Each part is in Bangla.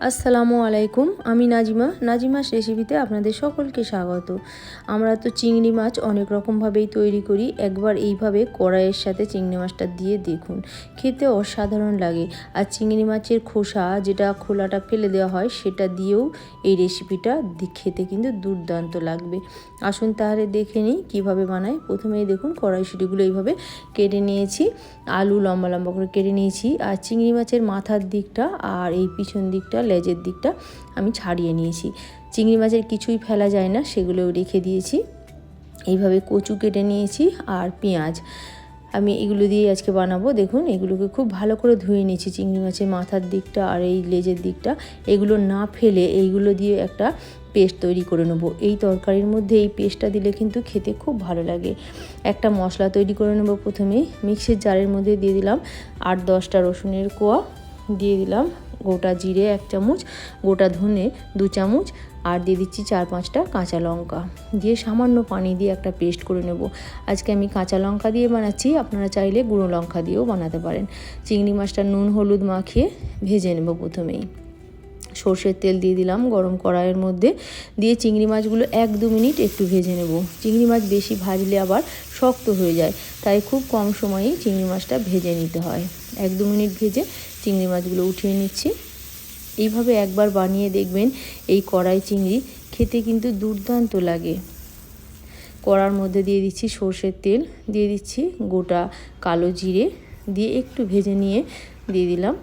আসসালামু আলাইকুম, আমি নাজিমা। নাজিমাস রেসিপিতে আপনাদের সকলকে স্বাগত। আমরা তো চিংড়ি মাছ অনেক রকমভাবেই তৈরি করি, একবার এইভাবে কড়াইয়ের সাথে চিংড়ি মাছটা দিয়ে দেখুন। খেতে অসাধারণ লাগে। আর চিংড়ি মাছের খোসা, যেটা খোলাটা ফেলে দেওয়া হয়, সেটা দিয়েও এই রেসিপিটা খেতে কিন্তু দুর্দান্ত লাগবে। আসুন তাহলে দেখে নিই কীভাবে বানাই। প্রথমেই দেখুন কড়াই কড়াইশুটিগুলো এইভাবে কেটে নিয়েছি। আলু লম্বা লম্বা করে কেটে নিয়েছি। আর চিংড়ি মাছের মাথার দিকটা আর এই পিছন দিকটা লেজের দিকটা আমি ছাড়িয়ে নিয়েছি। চিংড়ি মাছের কিছুই ফেলা যায় না, সেগুলোও রেখে দিয়েছি। এইভাবে কচু কেটে নিয়েছি আর পেঁয়াজ। আমি এগুলো দিয়ে আজকে বানাবো। দেখুন, এগুলোকে খুব ভালো করে ধুয়ে নিয়েছি। চিংড়ি মাছের মাথার দিকটা আর এই লেজের দিকটা। এগুলো না ফেলে এইগুলো দিয়ে একটা পেস্ট তৈরি করে নেব। এই তরকারির মধ্যে এই পেস্টটা দিলে কিন্তু খেতে খুব ভালো লাগে। একটা মশলা তৈরি করে নেব প্রথমেই মিক্সির জারের মধ্যে দিয়ে দিলাম আট দশটা রসুনের কোয়া। দিয়ে দিলাম। গোটা জিরে এক চামচ, গোটা ধনে দু চামচ আর দিয়ে দিচ্ছি চার পাঁচটা কাঁচা লঙ্কা। দিয়ে সামান্য পানি দিয়ে একটা পেস্ট করে নেব। আজকে আমি কাঁচা লঙ্কা দিয়ে বানাচ্ছি, আপনারা চাইলে গুঁড়ো লঙ্কা দিয়েও বানাতে পারেন। চিংড়ি মাছটা নুন, হলুদ মাখিয়ে ভেজে নেব প্রথমেই। সর্ষের তেল দিয়ে দিলাম গরম কড়াইয়ের মধ্যে। দিয়ে চিংড়ি মাছগুলো এক দু মিনিট একটু ভেজে নেব। চিংড়ি মাছ বেশি ভাজলে আবার শক্ত হয়ে যায়, তাই খুব কম সময়েই চিংড়ি মাছটা ভেজে নিতে হয়। এক দু মিনিট ভেজে চিংড়ি মাছগুলো উঠিয়ে নিচ্ছি। এইভাবে একবার বানিয়ে দেখবেন এই কড়াই চিংড়ি খেতে কিন্তু দুর্দান্ত লাগে। কড়ার মধ্যে দিয়ে দিচ্ছি সর্ষের তেল, দিয়ে দিচ্ছি গোটা কালো জিরে, দিয়ে একটু ভেজে নিয়ে দিয়ে দিলাম।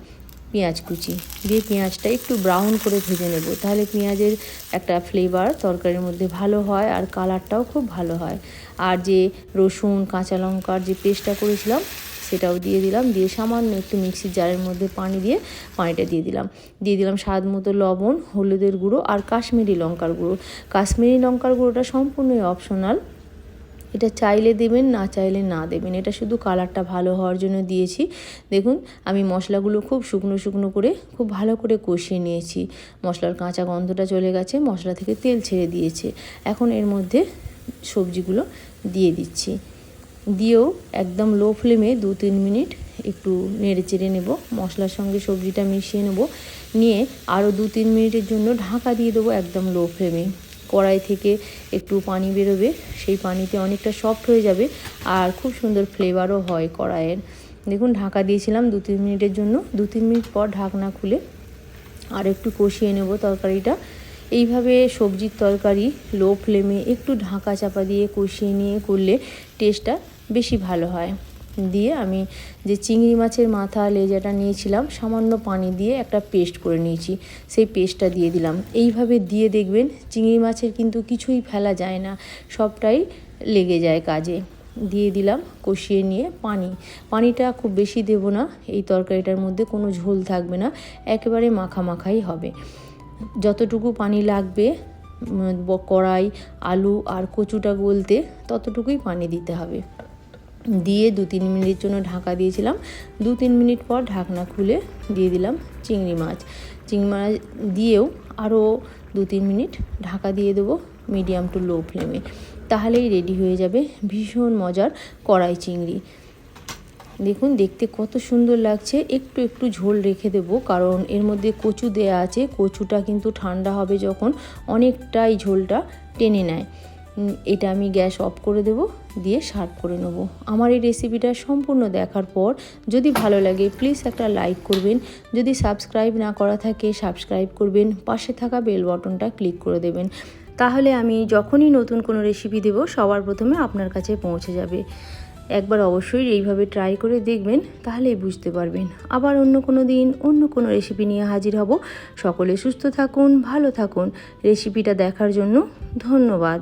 পেঁয়াজ কুচি। দিয়ে পেঁয়াজটা একটু ব্রাউন করে ভেজে নেব। তাহলে পেঁয়াজের একটা ফ্লেভার তরকারির মধ্যে ভালো হয় আর কালারটাও খুব ভালো হয়। আর যে রসুন, কাঁচা লঙ্কার যে পেস্টটা করেছিলাম, সেটাও দিয়ে দিলাম। দিয়ে সামান্য একটু মিক্সির জারের মধ্যে পানি দিয়ে পানিটা দিয়ে দিলাম। দিয়ে দিলাম স্বাদ মতো লবণ, হলুদের গুঁড়ো আর কাশ্মীরি লঙ্কার গুঁড়ো। কাশ্মীরি লঙ্কার গুঁড়োটা সম্পূর্ণই অপশনাল এটা চাইলে দেবেন, না চাইলে না দেবেন। এটা শুধু কালারটা ভালো হওয়ার জন্য দিয়েছি। দেখুন, আমি মশলাগুলো খুব শুকনো শুকনো করে, খুব ভালো করে কষিয়ে নিয়েছি। মশলার কাঁচা গন্ধটা চলে গেছে, মশলা থেকে তেল ছেড়ে দিয়েছে। এখন এর মধ্যে সবজিগুলো দিয়ে দিচ্ছি। দিয়েও একদম লো ফ্লেমে দু তিন মিনিট একটু নেড়ে চেড়ে নেব। মশলার সঙ্গে সবজিটা মিশিয়ে নেব। নিয়ে আরও দু তিন মিনিটের জন্য ঢাকা দিয়ে দেবো একদম লো ফ্লেমে কড়াই থেকে একটু পানি বেরোবে, সেই পানিতে অনেকটা সফট হয়ে যাবে আর খুব সুন্দর ফ্লেভারও হয় কড়াইয়ের। দেখুন, ঢাকা দিয়েছিলাম দু তিন মিনিটের জন্য। দু তিন মিনিট পর ঢাকনা খুলে আর একটু কষিয়ে নেব তরকারিটা। এইভাবে সবজির তরকারি লো ফ্লেমে একটু ঢাকা চাপা দিয়ে কষিয়ে নিয়ে করলে টেস্টটা বেশি ভালো হয়। দিয়ে আমি যে চিংড়ি মাছের মাথা লেজাটা নিয়েছিলাম, সামান্য পানি দিয়ে একটা পেস্ট করে নিয়েছি। সেই পেস্টটা দিয়ে দিলাম। এইভাবে দিয়ে দেখবেন চিংড়ি মাছের কিন্তু কিছুই ফেলা যায় না, সবটাই লেগে যায় কাজে। দিয়ে দিলাম কষিয়ে নিয়ে পানি। পানিটা খুব বেশি দেব না, এই তরকারিটার মধ্যে কোনো ঝোল থাকবে না, একেবারে মাখা মাখাই হবে। যতটুকু পানি লাগবে কড়াই, আলু আর কচুটা গলতে ততটুকুই পানি দিতে হবে। দিয়ে দু তিন মিনিটের জন্য ঢাকা দিয়েছিলাম। দু তিন মিনিট পর ঢাকনা খুলে দিয়ে দিলাম চিংড়ি মাছ। চিংড়ি মাছ দিয়েও আরও দু তিন মিনিট ঢাকা দিয়ে দেবো মিডিয়াম টু লো ফ্লেমে। তাহলেই রেডি হয়ে যাবে ভীষণ মজার কড়াই চিংড়ি। দেখুন, দেখতে কত সুন্দর লাগছে। একটু একটু ঝোল রেখে দেবো, কারণ এর মধ্যে কচু দেয়া আছে। কচুটা কিন্তু ঠান্ডা হবে যখন অনেকটাই ঝোলটা টেনে নেয়। এটা আমি গ্যাস অফ করে দেবো, দিয়ে সার্ভ করে নেব। আমার এই রেসিপিটা সম্পূর্ণ দেখার পর যদি ভালো লাগে, প্লিজ একটা লাইক করবেন। যদি সাবস্ক্রাইব না করা থাকে, সাবস্ক্রাইব করবেন। পাশে থাকা বেল বটনটা ক্লিক করে দেবেন। তাহলে আমি যখনই নতুন কোনো রেসিপি দেবো, সবার প্রথমে আপনার কাছে পৌঁছে যাবে। একবার অবশ্যই এইভাবে ট্রাই করে দেখবেন, তাহলেই বুঝতে পারবেন। আবার অন্য কোনো দিন অন্য কোনো রেসিপি নিয়ে হাজির হব। সকলে সুস্থ থাকুন, ভালো থাকুন। রেসিপিটা দেখার জন্য ধন্যবাদ।